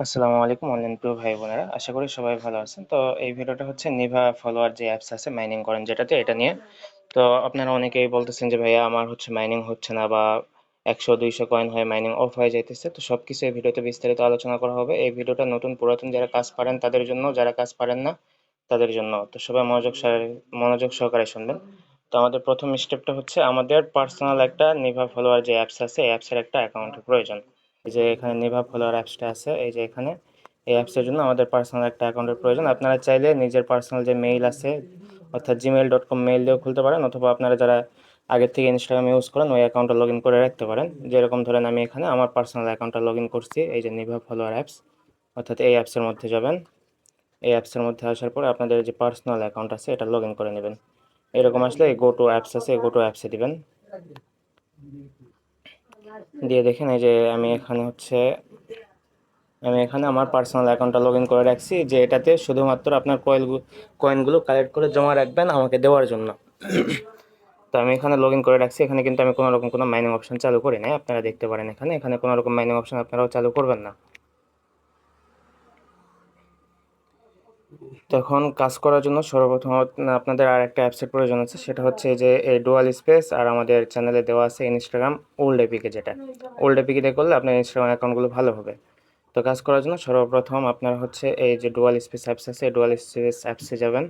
আসসালামু আলাইকুম অনলাইন প্রিয় ভাই বোনেরা আশা করি সবাই ভালো আছেন। তো এই ভিডিওটা হচ্ছে নিভা ফলোয়ার যে অ্যাপস আছে মাইনিং করেন যেটাতে এটা নিয়ে। তো আপনারা অনেকেই বলতেছেন যে, ভাইয়া, আমার হচ্ছে মাইনিং হচ্ছে না বা একশো, দুইশো কয়েন হয়ে মাইনিং অফ হয়ে যাইতেছে। তো সব কিছু এই ভিডিওতে বিস্তারিত আলোচনা করা হবে। এই ভিডিওটা নতুন পুরাতন যারা কাজ পারেন তাদের জন্য, যারা কাজ পারেন না তাদের জন্য। তো সবাই মনোযোগ মনোযোগ সহকারে শুনবেন। তো আমাদের প্রথম স্টেপটা হচ্ছে আমাদের পার্সোনাল একটা নিভা ফলোয়ার যে অ্যাপস আছে, এই অ্যাপসের একটা অ্যাকাউন্টের প্রয়োজন। এই যে এখানে নিভা ফলোয়ার অ্যাপসটা আছে, এই যে এখানে। এই অ্যাপসের জন্য আমাদের পার্সোনাল একটা অ্যাকাউন্টের প্রয়োজন। আপনারা চাইলে নিজের পার্সোনাল যে মেইল আছে, অর্থাৎ জিমেল ডট কম মেইল দিয়েও খুলতে পারেন, অথবা আপনারা যারা আগের থেকে ইনস্টাগ্রাম ইউজ করেন, ওই অ্যাকাউন্টটা লগ ইন করে রাখতে পারেন। যেরকম ধরেন আমি এখানে আমার পার্সোনাল অ্যাকাউন্টটা লগ ইন করছি, এই যে নিভা ফলোয়ার অ্যাপস অর্থাৎ এই অ্যাপসের মধ্যে যাবেন। এই অ্যাপসের মধ্যে আসার পরে আপনাদের যে পার্সোনাল অ্যাকাউন্ট আছে, এটা লগ ইন করে নেবেন। এরকম আসলে এই গো টু অ্যাপস আছে, এই গো টু অ্যাপসে দিবেন। দিয়ে দেখেন এই যে আমি এখানে হচ্ছে, আমি এখানে আমার পার্সোনাল অ্যাকাউন্টটা লগ ইন করে রাখছি, যে এটাতে শুধুমাত্র আপনার কয়েল কয়েনগুলো কালেক্ট করে জমা রাখবেন আমাকে দেওয়ার জন্য। তো আমি এখানে লগ করে রাখছি, এখানে কিন্তু আমি কোনো রকম কোনো মাইনিং অপশান চালু করি নাই, আপনারা দেখতে পারেন এখানে। এখানে কোনো রকম মাইনিং অপশান আপনারাও চালু করবেন না। তখন কাজ করার জন্য সর্বপ্রথম আপনাদের আর একটা অ্যাপসের প্রয়োজন আছে। সেটা হচ্ছে এই যে এই ডুয়াল স্পেস আর আমাদের চ্যানেলে দেওয়া আছে ইনস্টাগ্রাম ওল্ড এপিকে যেটা। ওল্ড এপিকে করলে আপনার ইনস্টাগ্রাম অ্যাকাউন্টগুলো ভালো হবে। তো কাজ করার জন্য সর্বপ্রথম আপনার হচ্ছে এই যে ডুয়াল স্পেস অ্যাপস আছে ডুয়াল স্পেস অ্যাপসে যাবেন।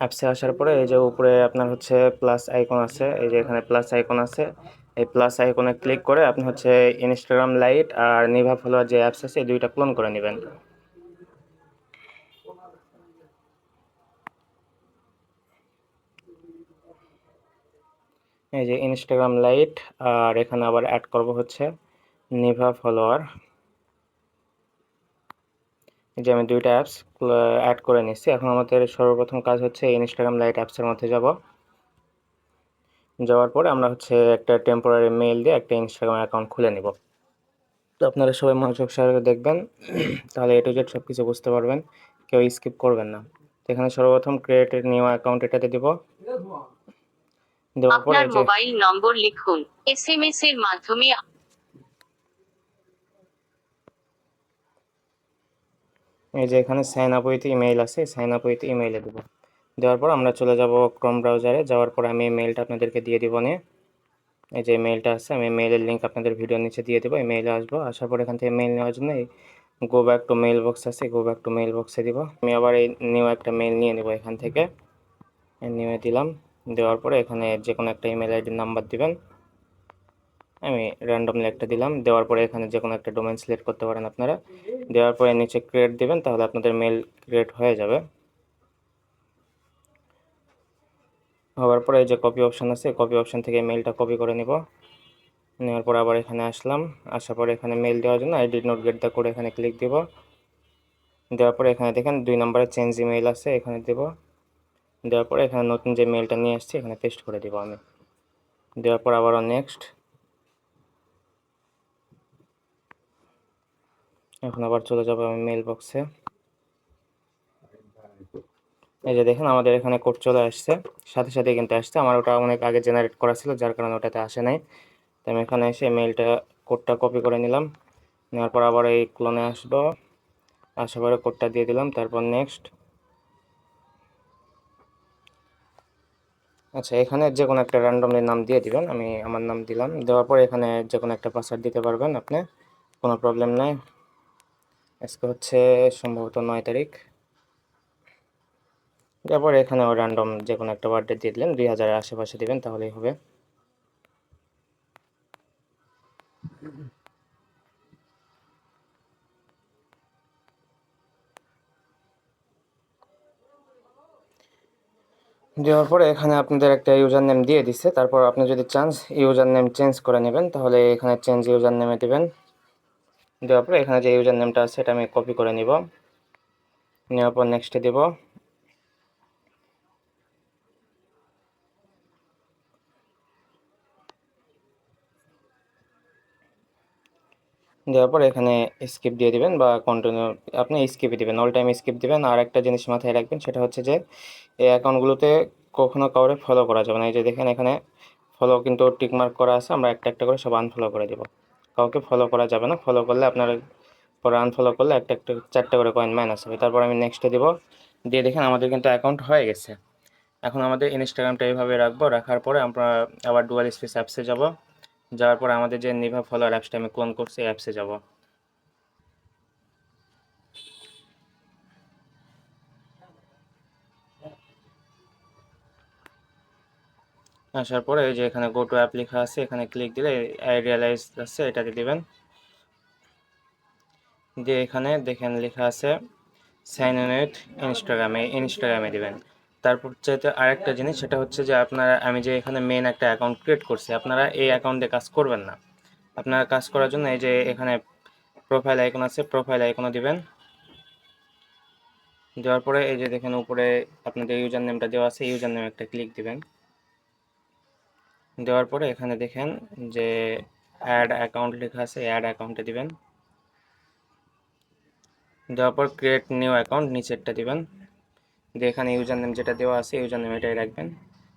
অ্যাপসে আসার পরে এই যে উপরে আপনার হচ্ছে প্লাস আইকন আছে, এই যে এখানে প্লাস আইকন আছে। এই প্লাস আইকনে ক্লিক করে আপনি হচ্ছে ইনস্টাগ্রাম লাইট আর নিভা ফলোয়ার যে অ্যাপস আছে, এই দুইটা ক্লোন করে নেবেন। এই যে ইনস্টাগ্রাম লাইট আর এখানে আবার অ্যাড করব হচ্ছে নিভা ফলোয়ার যে আমি দুইটা অ্যাপস অ্যাড করে নিচ্ছি। এখন আমাদের সর্বপ্রথম কাজ হচ্ছে ইনস্টাগ্রাম লাইট অ্যাপসের মধ্যে যাব। যাওয়ার পরে আমরা হচ্ছে একটা টেম্পোরারি মেইল দিয়ে একটা ইনস্টাগ্রাম অ্যাকাউন্ট খুলে নিব। তো আপনারা সবাই মনোযোগ সহকারে দেখবেন। তাহলে এটু জেড সব কিছু বুঝতে পারবেন। কেউ স্কিপ করবেন না। তো এখানে সর্বপ্রথম ক্রিয়েট নিউ অ্যাকাউন্ট এটাতে দিব। দেওয়ার পরে মোবাইল নম্বর লিখুন। এসএমএস এর মাধ্যমে এই যে এখানে সাইন আপ উইথ ইমেইল আছে সাইন আপ উইথ ইমেইলে দেবো। দেওয়ার পর আমরা চলে যাব ক্রোম ব্রাউজারে যাওয়ার পর আমি মেলটা আপনাদেরকে দিয়ে দিব নিয়ে। এই যে মেলটা আছে, আমি মেইলের লিঙ্ক আপনাদের ভিডিওর নিচে দিয়ে দেবো, এই মেইলে আসব। আসার পর এখান থেকে মেল নেওয়ার জন্য এই go back to mail box আছে গো ব্যাক টু মেইল বক্সে দিব। আমি আবার এই নিউ একটা মেল নিয়ে নেব এখান থেকে। নিয়ে দিলাম। দেওয়ার পরে এখানে যে কোনো একটা ইমেল আইডির নাম্বার দিবেন। আমি র্যান্ডমলি একটা দিলাম। দেওয়ার পরে এখানে যে কোনো একটা ডোমেন সিলেক্ট করতে পারেন আপনারা। দেওয়ার পরে নিচে ক্রিয়েট দিবেন, তাহলে আপনাদের মেল ক্রিয়েট হয়ে যাবে। হওয়ার পরে এই যে কপি অপশান আছে কপি অপশান থেকে মেলটা কপি করে নিব। নেওয়ার পর আবার এখানে আসলাম। আসার পরে এখানে মেল দেওয়ার জন্য I did not get the code এখানে ক্লিক দিব। দেওয়ার পরে এখানে দেখেন দুই নম্বরে চেঞ্জ ইমেইল আছে, এখানে দেব। দেওয়ার পরে এখানে নতুন যে মেলটা নিয়ে আসছি, এখানে পেস্ট করে দিব আমি। দেওয়ার পর আবারও নেক্সট এখন আবার চলে যাব আমি মেল বক্সে এই যে দেখেন আমাদের এখানে কোড চলে আসছে। সাথে সাথে কিন্তু আসছে। আমার ওটা অনেক আগে জেনারেট করা ছিল, যার কারণে ওটাতে আসে নাই। তো আমি এখানে এসে মেলটা কোডটা কপি করে নিলাম। নেওয়ার পর আবার এই ক্লোনে আসব। আসার পরে কোডটা দিয়ে দিলাম। তারপর নেক্সট আচ্ছা এখানে যে কোনো একটা র্যান্ডমলি নাম দিয়ে দিবেন। আমি আমার নাম দিলাম। দেওয়ার পর এখানে যে কোনো একটা পাসওয়ার্ড দিতে পারবেন আপনি। কোনো প্রবলেম নাই। আজকে হচ্ছে সম্ভবত নয় তারিখ। তারপর এখানেও র্যান্ডম যে কোনো একটা বার্থডে দিয়ে দিলেন, দুই হাজারের আশেপাশে দিবেন, তাহলেই হবে। দেওয়ার পরে এখানে আপনাদের একটা ইউজার নেম দিয়ে দিচ্ছে তারপর আপনি যদি চান ইউজার নেম চেঞ্জ করে নেবেন, তাহলে এখানে চেঞ্জ ইউজার নেমে দেবেন। দেওয়ার পরে এখানে যে ইউজার নেমটা আছে সেটা আমি কপি করে নিব। নেওয়ার পর নেক্সটে দেব। দেওয়ার পর এখানে স্কিপ দিয়ে দিবেন বা কন্টিনিউ আপনি স্কিপই দিবেন অল টাইম স্কিপ দিবেন। আর একটা জিনিস মাথায় রাখবেন, সেটা হচ্ছে যে, এই অ্যাকাউন্টগুলোতে কখনো কাউরে ফলো করা যাবে না। এই যে দেখেন এখানে ফলো কিন্তু টিকমার্ক করা আছে, আমরা একটা একটা করে সব আনফলো করে দেব। কাউকে ফলো করা যাবে না ফলো করলে আপনার পরে আনফলো করলে একটা একটা, চারটে করে কয়েন মাইনাস হবে। তারপর আমি নেক্সটে দিব, দিয়ে দেখেন আমাদের কিন্তু অ্যাকাউন্ট হয়ে গেছে। এখন আমাদের ইনস্টাগ্রামটা এইভাবে রাখব, রাখার পরে আমরা আবার ডুয়াল স্পেস অ্যাপসে যাব। যাওয়ার পর আমাদের যে নিভা ফলোয়ার অ্যাপসটা আমি ক্লোন করছি অ্যাপসে যাব। আসার পরে এই যে এখানে গো টু অ্যাপ লেখা আছে, এখানে ক্লিক দিলে আই রিয়ালাইজ আছে এটাতে দিবেন। দিয়ে এখানে দেখেন লেখা আছে সাইন ইন ইনস্টাগ্রামে ইনস্টাগ্রামে দিবেন। তারপর চাইতে আরেকটা জিনিস, সেটা হচ্ছে যে আপনারা, আমি যে এখানে মেন একটা অ্যাকাউন্ট ক্রিয়েট করছি, আপনারা এই অ্যাকাউন্টে কাজ করবেন না। আপনারা কাজ করার জন্য এই যে এখানে প্রোফাইল আইকন আছে প্রোফাইল আইকনও দিবেন। দেওয়ার পরে এই যে দেখেন উপরে আপনাদের ইউজার নেমটা দেওয়া আছে ইউজার নেম একটা ক্লিক দিবেন। দেওয়ার পরে এখানে দেখেন যে অ্যাড অ্যাকাউন্ট লেখা আছে অ্যাড অ্যাকাউন্টে দিবেন। দেওয়ার পর ক্রিয়েট নিউ অ্যাকাউন্ট নিচেরটা দিবেন। দিয়ে এখানে ইউজার নেম যেটা দেওয়া আছে ইউজার নেম এটাই রাখবেন।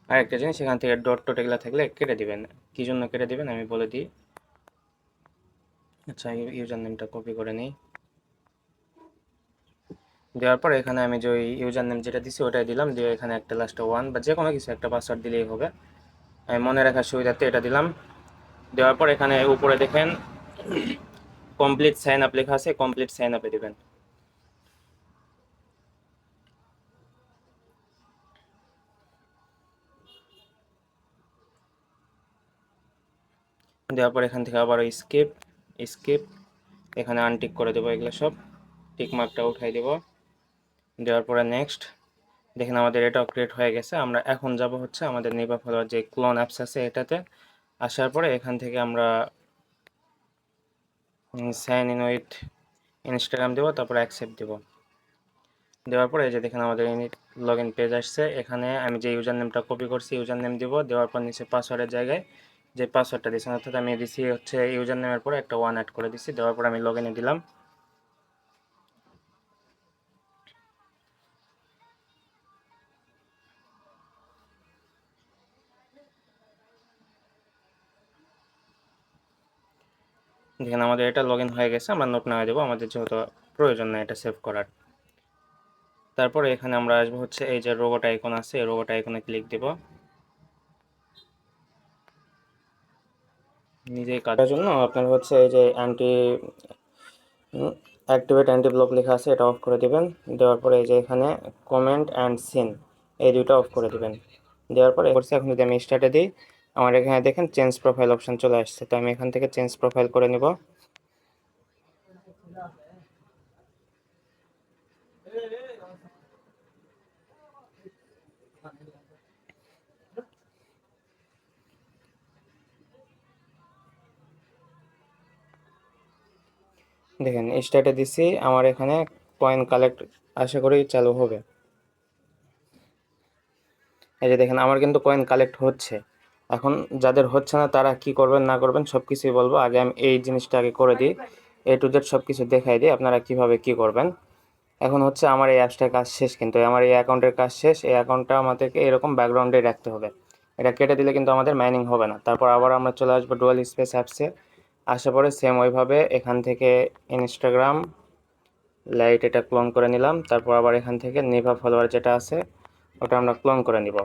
আর একটা জিনিস, এখান থেকে ডট টট এগুলো থাকলে কেটে দিবেন। কী জন্য কেটে দিবেন আমি বলে দিই। আচ্ছা ইউজার নেমটা কপি করে নিই। দেওয়ার পর এখানে আমি যে ওই ইউজার নেম যেটা দিছি, ওটাই দিলাম। দিয়ে এখানে একটা লাস্টে ওয়ান বা যে কোনো কিছু একটা পাসওয়ার্ড দিলেই হবে। আমি মনে রাখার সুবিধার্থে এটা দিলাম। দেওয়ার পর এখানে উপরে দেখেন কমপ্লিট সাইন আপ লেখা আছে কমপ্লিট সাইন আপে দিবেন। দেওয়ার পর এখান থেকে আবার স্কিপ স্কিপ এখানে আনটিক করে দেবো এগুলো সব। টিক মার্কটা উঠাই দেবো। দেওয়ার পরে নেক্সট দেখেন আমাদের এটাও ক্রিয়েট হয়ে গেছে। আমরা এখন যাব হচ্ছে আমাদের নিবা ফলোয়ার যে ক্লোন অ্যাপস আছে এটাতে। আসার পরে এখান থেকে আমরা সাইন ইন উইথ ইনস্টাগ্রাম দেবো, তারপরে অ্যাকসেপ্ট দেবো। দেওয়ার পরে এই যে দেখেন আমাদের লগ ইন পেজ আসছে। এখানে আমি যে ইউজার নেমটা কপি করছি ইউজার নেম দিব। দেওয়ার পর নিচে পাসওয়ার্ডের জায়গায় যে পাসওয়ার্ডটা দিয়েছেন, অর্থাৎ আমি দিছি হচ্ছে ইউজার নেমের পরে একটা ওয়ান অ্যাড করে দিছি, দেওয়ার পর আমি লগ ইনে দিলাম। দেখেন, আমাদের এটা লগ ইন হয়ে গেছে, আমরা নোট নেওয়া দেবো, আমাদের যেহেতু প্রয়োজন নেই এটা সেভ করার। তারপরে এখানে আমরা আসব হচ্ছে, এই যে রোবট আইকন আছে, এই রোবট আইকনে ক্লিক দেব। নিজেই কাটার জন্য। আপনার হচ্ছে এই যে অ্যান্টি অ্যাক্টিভেট অ্যান্টি ব্লক লেখা আছে, এটা অফ করে দিবেন। দেওয়ার পরে এই যে এখানে কমেন্ট অ্যান্ড সিন এই দুটো অফ করে দিবেন। দেওয়ার পরে করছে এখন যদি আমি স্টার্টে দিই, আমার এখানে দেখেন চেঞ্জ প্রোফাইল অপশন চলে আসছে। তো আমি এখান থেকে চেঞ্জ প্রোফাইল করে নিব। দেখেন স্টার্টে দিছি, আমার এখানে কয়েন কালেক্ট আশা করি চালু হবে। এই যে দেখেন, আমার কিন্তু কয়েন কালেক্ট হচ্ছে। এখন যাদের হচ্ছে না, তারা কি করবেন, না করবেন সব কিছুই বলব। আগে আমি এই জিনিসটা আগে করে দিই, এ টু জেড সব কিছু দেখাই দিই, আপনারা কীভাবে কি করবেন। এখন হচ্ছে আমার এই অ্যাপসটার কাজ শেষ, কিন্তু আমার এই অ্যাকাউন্টের কাজ শেষ, এই অ্যাকাউন্টটা আমাদেরকে এরকম ব্যাকগ্রাউন্ডে রাখতে হবে। এটা কেটে দিলে কিন্তু আমাদের মাইনিং হবে না। তারপর আবার আমরা চলে আসব ডুয়াল স্পেস অ্যাপসে আসার পরে সেম ওইভাবে এখান থেকে ইনস্টাগ্রাম লাইট এটা ক্লোন করে নিলাম, তারপর আবার এখান থেকে নিভা ফলোয়ার যেটা আছে, ওটা আমরা ক্লোন করে নিব।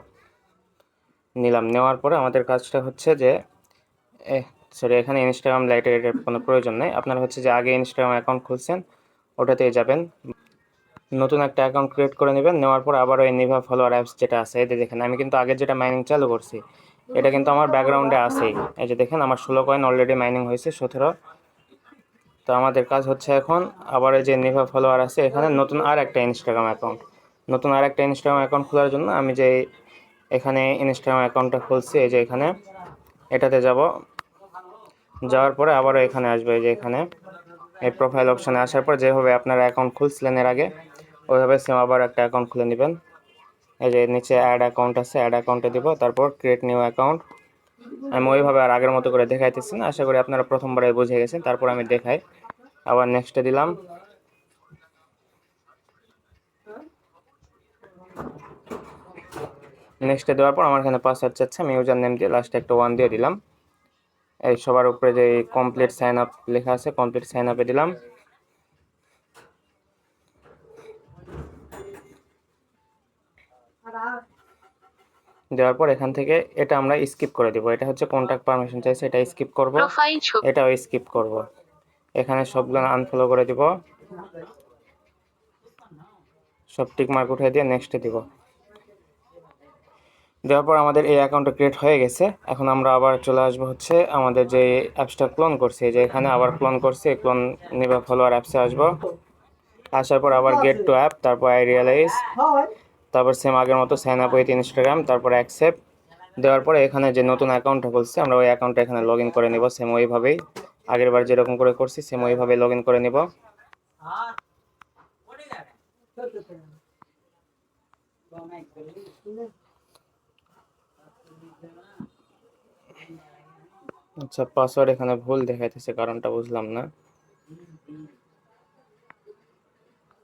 নিলাম, নেওয়ার পরে আমাদের কাজটা হচ্ছে যে সরি এখানে ইনস্টাগ্রাম লাইটের এটার কোনো প্রয়োজন নেই। আপনারা হচ্ছে যে আগে ইনস্টাগ্রাম অ্যাকাউন্ট খুলছেন, ওটাতেই যাবেন। নতুন একটা অ্যাকাউন্ট ক্রিয়েট করে নেবেন, নেওয়ার পর আবার ওই নিভা ফলোয়ার অ্যাপস যেটা আছে যে দেখেন, আমি কিন্তু আগে যেটা মাইনিং চালু করছি এটা কিন্তু আমার ব্যাকগ্রাউন্ডে আছেই এই যে দেখেন, আমার ষোলো কয়েন অলরেডি মাইনিং হয়েছে, সতেরো। তো আমাদের কাজ হচ্ছে এখন, আবার এই যে নিভা ফলোয়ার আছে, এখানে নতুন আর একটা ইনস্টাগ্রাম অ্যাকাউন্ট নতুন আর একটা ইনস্টাগ্রাম অ্যাকাউন্ট খোলার জন্য আমি যে এখানে ইনস্টাগ্রাম অ্যাকাউন্টটা খুলছি, এই যে এখানে, এটাতে যাব। যাওয়ার পরে আবারও এখানে আসবে, এই যে এখানে। এই প্রোফাইল অপশানে আসার পর যেভাবে আপনারা অ্যাকাউন্ট খুলছিলেন এর আগে, ওইভাবে সেম আবার একটা অ্যাকাউন্ট খুলে নেবেন। এই যে নিচে অ্যাড অ্যাকাউন্ট আছে অ্যাড অ্যাকাউন্টে দিব, তারপর ক্রিয়েট নিউ অ্যাকাউন্ট আমি ওইভাবে আর আগের মতো করে দেখাইতেছি না, আশা করি আপনারা প্রথমবারে বুঝে গেছেন, তারপর আমি দেখাই। আবার নেক্সটে দিলাম। নেক্সটে দেওয়ার পর আমার এখানে পাসওয়ার্ড চাচ্ছে, আমি ইউজার নেম দিয়ে লাস্টে একটা ওয়ান দিয়ে দিলাম। এই সবার উপরে যে কমপ্লিট সাইন আপ লেখা আছে কমপ্লিট সাইন আপে দিলাম। দেওয়ার পর এখান থেকে এটা আমরা স্কিপ করে দিব। এটা হচ্ছে কন্ট্যাক্ট পারমিশন চাইছে এটা স্কিপ করব। এটাও স্কিপ করব। এখানে সবগুলো আনফলো করে দিব। সব টিক মার্ক উঠিয়ে দিয়ে নেক্সটে দিব। দেওয়ার পর আমাদের এই অ্যাকাউন্টটা ক্রিয়েট হয়ে গেছে। এখন আমরা আবার চলে আসব হচ্ছে আমাদের যে অ্যাপসটা ক্লোন করছি যে এখানে আবার ক্লোন করছি ক্লোন নিবা ফলোয়ার অ্যাপসে আসব। আসার পর আবার গেট টু অ্যাপ তারপর আই রিয়েলাইজ তারপর সেম আগের মতো সাইন আপ উইথ ইনস্টাগ্রাম তারপর অ্যাকসেপ্ট দেওয়ার পরে এখানে যে নতুন অ্যাকাউন্টটা খুলছে, আমরা ওই অ্যাকাউন্টটা এখানে লগ ইন করে নিব সেম ওইভাবেই। আগের বার যেরকম করে করছি সেম ওইভাবে লগ ইন করে নিব। আচ্ছা পাসওয়ার্ড এখানে ভুল দেখাইতেছে কারণটা বুঝলাম না।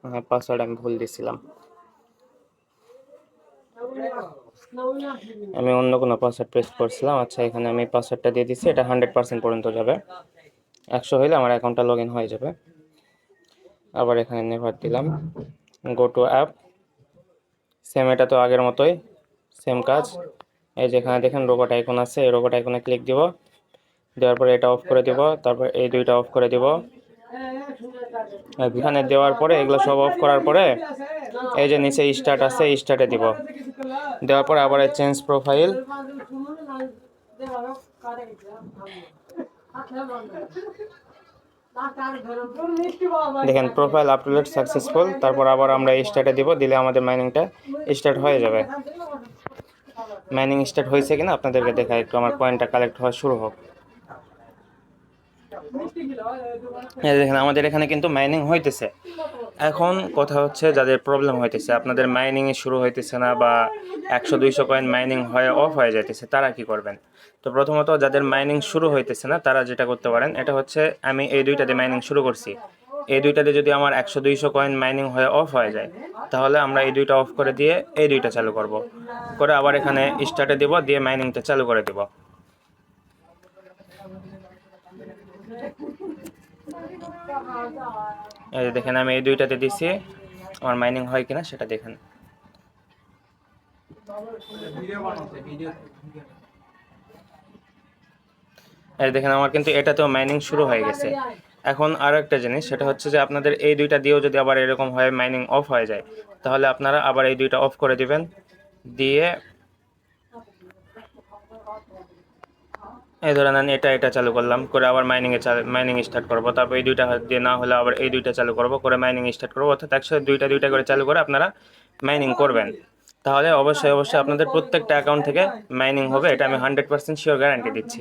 হ্যাঁ পাসওয়ার্ড আমি ভুল দিছিলাম। আমি অন্য কোনো পাসওয়ার্ড পেস্ট করছিলাম। আচ্ছা এখানে আমি পাসওয়ার্ডটা দিয়ে দিচ্ছি, এটা হান্ড্রেড পার্সেন্ট পর্যন্ত যাবে। একশো হইলে আমার অ্যাকাউন্টটা লগ ইন হয়ে যাবে। আবার এখানে নেভার দিলাম। গো টু অ্যাপ সেম এটা তো আগের মতোই সেম কাজ। এই যেখানে দেখেন রোবট আইকন আছে, এই রোবট আইকনে ক্লিক দিব। দেওয়ার পরে এটা অফ করে দিব, তারপর এই দুইটা অফ করে দিব। এখানে দেওয়ার পরে এগুলো সব অফ করার পরে এই যে নিচে স্টার্ট আছে স্টার্টে দিব। দেওয়ার পর আবার চেঞ্জ প্রোফাইল দেখেন প্রোফাইল আপলোড সাকসেসফুল তারপর আবার আমরা স্টার্টে দিব, দিলে আমাদের মাইনিংটা স্টার্ট হয়ে যাবে। মাইনিং স্টার্ট হয়েছে কিনা আপনাদেরকে দেখা একটু আমার কয়েনটা কালেক্ট হওয়া শুরু হোক। দেখেন, আমাদের এখানে কিন্তু মাইনিং হইতেছে। এখন কথা হচ্ছে যাদের প্রবলেম হইতেছে, আপনাদের মাইনিং শুরু হইতেছে না বা একশো, দুইশো কয়েন মাইনিং হয়ে অফ হয়ে যাইতেছে, তারা কি করবেন? তো প্রথমত যাদের মাইনিং শুরু হইতেছে না, তারা যেটা করতে পারেন, এটা হচ্ছে আমি এই দুইটাতে মাইনিং শুরু করছি। এই দুইটাতে যদি আমার একশো, দুইশো কয়েন মাইনিং হয়ে অফ হয়ে যায়, তাহলে আমরা এই দুইটা অফ করে দিয়ে এই দুইটা চালু করব। করে আবার এখানে স্টার্টে দিব, দিয়ে মাইনিংটা চালু করে দিব। এই যে দেখেন, আমি এই দুইটাতে দিছি। আমার মাইনিং হয় কিনা সেটা দেখেন। এই দেখেন, আমার কিন্তু এটাতেও মাইনিং শুরু হয়ে গেছে। এখন আরও একটা জিনিস, সেটা হচ্ছে যে আপনাদের এই দুইটা দিয়েও যদি আবার এরকম হয় মাইনিং অফ হয়ে যায়, তাহলে আপনারা আবার এই দুইটা অফ করে দিবেন। দিয়ে এই ধরে নেন এটা এটা চালু করলাম, করে আবার মাইনিংয়ে মাইনিং স্টার্ট করব। তারপর এই দুইটা দিয়ে না হলে আবার এই দুইটা চালু করব, করে মাইনিং স্টার্ট করব। অর্থাৎ একসাথে দুইটা দুইটা করে চালু করে আপনারা মাইনিং করবেন। তাহলে অবশ্যই অবশ্যই আপনাদের প্রত্যেকটা অ্যাকাউন্ট থেকে মাইনিং হবে, এটা আমি হান্ড্রেড পার্সেন্ট শিওর গ্যারান্টি দিচ্ছি।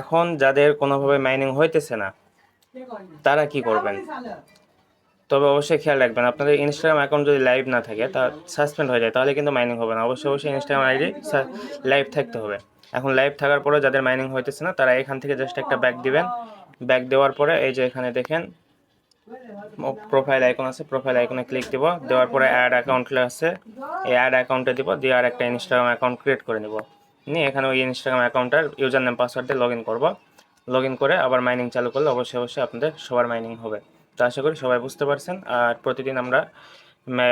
এখন যাদের কোনোভাবে মাইনিং হইতেছে না, তারা কি করবেন? তবে অবশ্যই খেয়াল রাখবেন, আপনাদের ইনস্টাগ্রাম অ্যাকাউন্ট যদি লাইভ না থাকে, তা সাসপেন্ড হয়ে যায়, তাহলে কিন্তু মাইনিং হবে না। অবশ্যই অবশ্যই ইনস্টাগ্রাম আইডি লাইভ থাকতে হবে। এখন লাইভ থাকার পরে যাদের মাইনিং হইতেছে না, তারা এখান থেকে জাস্ট একটা ব্যাক দিবেন। ব্যাক দেওয়ার পরে এই যে এখানে দেখেন প্রোফাইল আইকন আছে প্রোফাইল আইকনে ক্লিক দিব, দেওয়ার পরে অ্যাড অ্যাকাউন্ট আছে। এই অ্যাড অ্যাকাউন্টে দিব, দিয়ে আর একটা ইনস্টাগ্রাম অ্যাকাউন্ট ক্রিয়েট করে নিব। নিয়ে এখানে ওই ইনস্টাগ্রাম অ্যাকাউন্টের ইউজার নেম পাসওয়ার্ড দিয়ে লগ ইন করব। লগ ইন করে আবার মাইনিং চালু করলে অবশ্যই অবশ্যই আপনাদের সবার মাইনিং হবে। তো আশা করি সবাই বুঝতে পারছেন। আর প্রতিদিন আমরা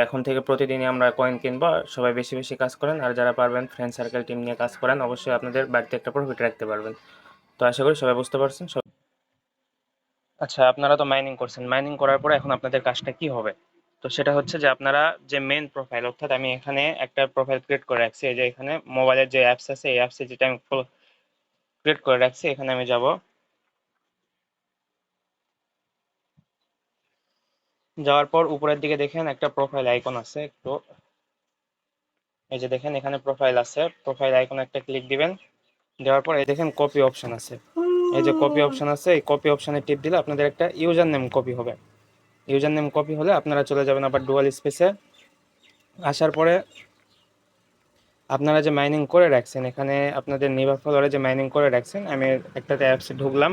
এখন থেকে প্রতিদিনই আমরা কয়েন কিনবো সবাই বেশি বেশি কাজ করেন, আর যারা পারবেন ফ্রেন্ড সার্কেল টিম নিয়ে কাজ করেন, অবশ্যই আপনাদের বাড়িতে একটা প্রফিট রাখতে পারবেন। তো আশা করি সবাই বুঝতে পারছেন আচ্ছা আপনারা তো মাইনিং করছেন। মাইনিং করার পরে এখন আপনাদের কাজটা কি হবে? তো সেটা হচ্ছে যে আপনারা যে মেন প্রোফাইল অর্থাৎ আমি এখানে একটা প্রোফাইল ক্রিয়েট করে রাখছি, এই যে এখানে মোবাইলের যে অ্যাপস আছে, এই অ্যাপসে যেটা আমি ক্রিয়েট করে রাখছি, এখানে আমি যাব। যাওয়ার পর উপরের দিকে দেখেন একটা প্রোফাইল আইকন আছে, একটু। এই যে দেখেন, এখানে প্রোফাইল আছে। প্রোফাইল আইকনে একটা ক্লিক দিবেন। দেওয়ার পর এই দেখেন কপি অপশন আছে। এই যে কপি অপশন আছে, এই কপি অপশনে টিপ দিলে আপনাদের একটা ইউজার নেম কপি হবে। ইউজার নেম কপি হলে আপনারা চলে যাবেন আবার ডুয়াল স্পেসে আসার পরে আপনারা যে মাইনিং করে রাখছেন, এখানে আপনাদের নিভা ফলোয়ারে যে মাইনিং করে রাখছেন, আমি একটাতে অ্যাপসে ঢুকলাম।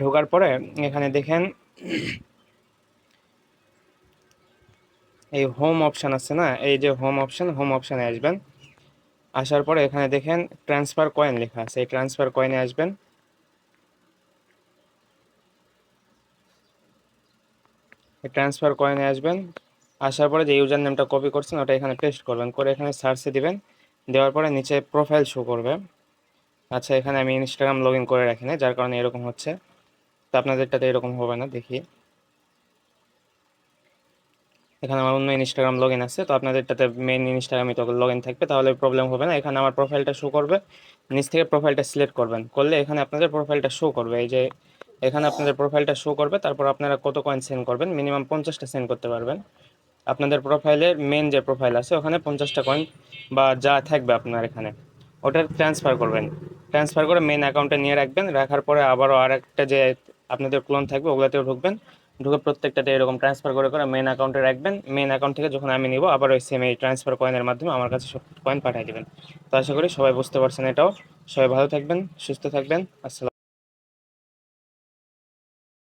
ঢোকার পরে এখানে দেখেন এই হোম অপশান আছে না? এই যে হোম অপশান হোম অপশানে আসবেন। আসার পরে এখানে দেখেন ট্রান্সফার কয়েন লেখা আছে। এই ট্রান্সফার কয়েনে আসবেন। ট্রান্সফার কয়েনে আসবেন। আসার পরে যে ইউজার নেমটা কপি করছেন, ওটা এখানে পেস্ট করবেন। করে এখানে সার্চে দিবেন। দেওয়ার পরে নিচে প্রোফাইল শো করবে। আচ্ছা এখানে আমি ইনস্টাগ্রাম লগ ইন করে রাখি না যার কারণে এরকম হচ্ছে। আপনাদেরটাতে এরকম হবে না, দেখি। এখানে আমার অন্য ইনস্টাগ্রাম লগ ইন আছে, তো আপনাদেরটাতে মেন ইনস্টাগ্রামে তো লগ ইন থাকবে, তাহলে প্রবলেম হবে না। এখানে আমার প্রোফাইলটা শো করবে, নিচ থেকে প্রোফাইলটা সিলেক্ট করবেন। করলে এখানে আপনাদের প্রোফাইলটা শো করবে, এই যে এখানে আপনাদের প্রোফাইলটা শো করবে, তারপর আপনারা কত কয়েন সেন্ড করবেন মিনিমাম পঞ্চাশটা সেন্ড করতে পারবেন। আপনাদের প্রোফাইলের মেন যে প্রোফাইল আছে, ওখানে পঞ্চাশটা কয়েন বা যা থাকবে আপনার এখানে, ওটা ট্রান্সফার করবেন। ট্রান্সফার করে মেন অ্যাকাউন্টে নিয়ে রাখবেন, রাখার পরে আবারও আর একটা যে আপনাদের ক্লোন থাকবে, ওগুলোতেও ঢুকবেন। ঢুকে প্রত্যেকটাতে এরকম ট্রান্সফার করে করে মেন অ্যাকাউন্টে রাখবেন। মেন অ্যাকাউন্ট থেকে যখন আমি নিব, আবার ওই সেম এই ট্রান্সফার কয়েনের মাধ্যমে আমার কাছে সব কয়েন পাঠিয়ে দেবেন। তো আশা করি সবাই বুঝতে পারছেন এটাও। সবাই ভালো থাকবেন, সুস্থ থাকবেন। আসসালাম